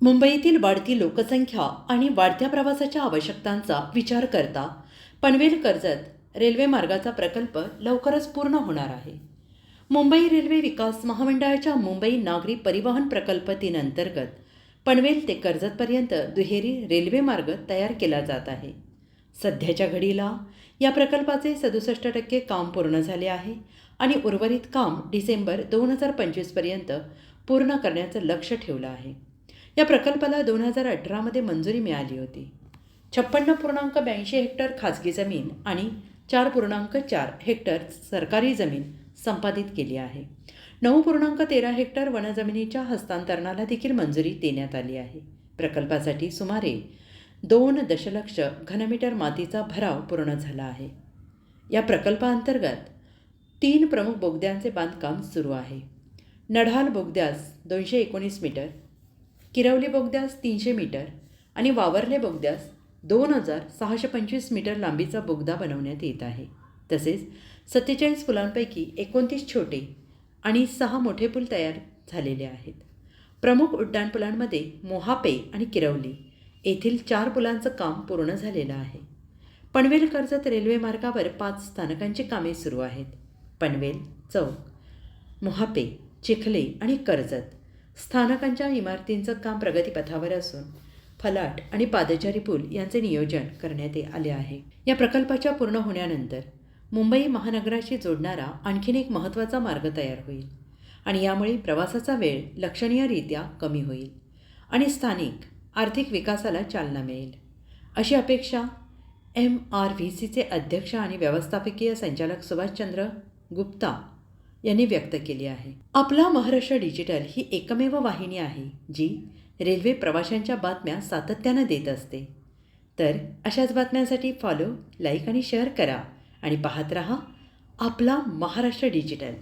मुंबईतील वाढती लोकसंख्या आणि वाढत्या प्रवासाच्या आवश्यकतांचा विचार करता पनवेल कर्जत रेल्वे मार्गाचा प्रकल्प लवकरच पूर्ण होणार आहे. मुंबई रेल्वे विकास महामंडळाच्या मुंबई नागरी परिवहन प्रकल्प तीन अंतर्गत पनवेल ते कर्जतपर्यंत दुहेरी रेल्वे मार्ग तयार केला जात आहे. सध्याच्या घडीला या प्रकल्पाचे सदुसष्ट टक्के काम पूर्ण झाले आहे आणि उर्वरित काम डिसेंबर दोन हजार पंचवीसपर्यंत पूर्ण करण्याचं लक्ष ठेवलं आहे. या प्रकल्पाला दोन हजार अठरामध्ये मंजुरी मिळाली होती. छप्पन्न पूर्णांक ब्याऐंशी हेक्टर खाजगी जमीन आणि चार पूर्णांक चार हेक्टर सरकारी जमीन संपादित केली आहे. नऊ पूर्णांक तेरा हेक्टर वनजमिनीच्या हस्तांतरणाला देखील मंजुरी देण्यात आली आहे. प्रकल्पासाठी सुमारे दोन दशलक्ष घनमीटर मातीचा भराव पूर्ण झाला आहे. या प्रकल्पाअंतर्गत तीन प्रमुख बोगद्यांचे बांधकाम सुरू आहे. नढाल बोगद्यास दोनशे एकोणीस मीटर किरवली बोगद्यास तीनशे मीटर आणि वावरले बोगद्यास दोन हजार सहाशे पंचवीस मीटर लांबीचा बोगदा बनवण्यात येत आहे. तसेच सत्तेचाळीस पुलांपैकी एकोणतीस छोटे आणि सहा मोठे पूल तयार झालेले आहेत. प्रमुख उड्डाणपुलांमध्ये मोहापे आणि किरवली येथील चार पुलांचं काम पूर्ण झालेलं आहे. पनवेल कर्जत रेल्वे मार्गावर पाच स्थानकांची कामे सुरू आहेत. पनवेल चौक मोहापे चिखले आणि कर्जत स्थानकांच्या इमारतींचं काम प्रगतीपथावर असून फलाट आणि पादचारी पूल यांचे नियोजन करण्यात आले आहे. या प्रकल्पाच्या पूर्ण होण्यानंतर मुंबई महानगराशी जोडणारा आणखीन एक महत्त्वाचा मार्ग तयार होईल आणि यामुळे प्रवासाचा वेळ लक्षणीयरित्या कमी होईल आणि स्थानिक आर्थिक विकासाला चालना मिळेल. अशी अपेक्षा एम आर व्ही सीचे अध्यक्ष आणि व्यवस्थापकीय संचालक सुभाषचंद्र गुप्ता यांनी व्यक्त केली आहे. आपला महाराष्ट्र डिजिटल ही एकमेव वाहिनी आहे जी रेल्वे प्रवाशांच्या बातम्या सातत्यानं देत असते. तर अशाच बातम्यांसाठी फॉलो लाईक आणि शेअर करा आणि पाहत रहा आपला महाराष्ट्र डिजिटल.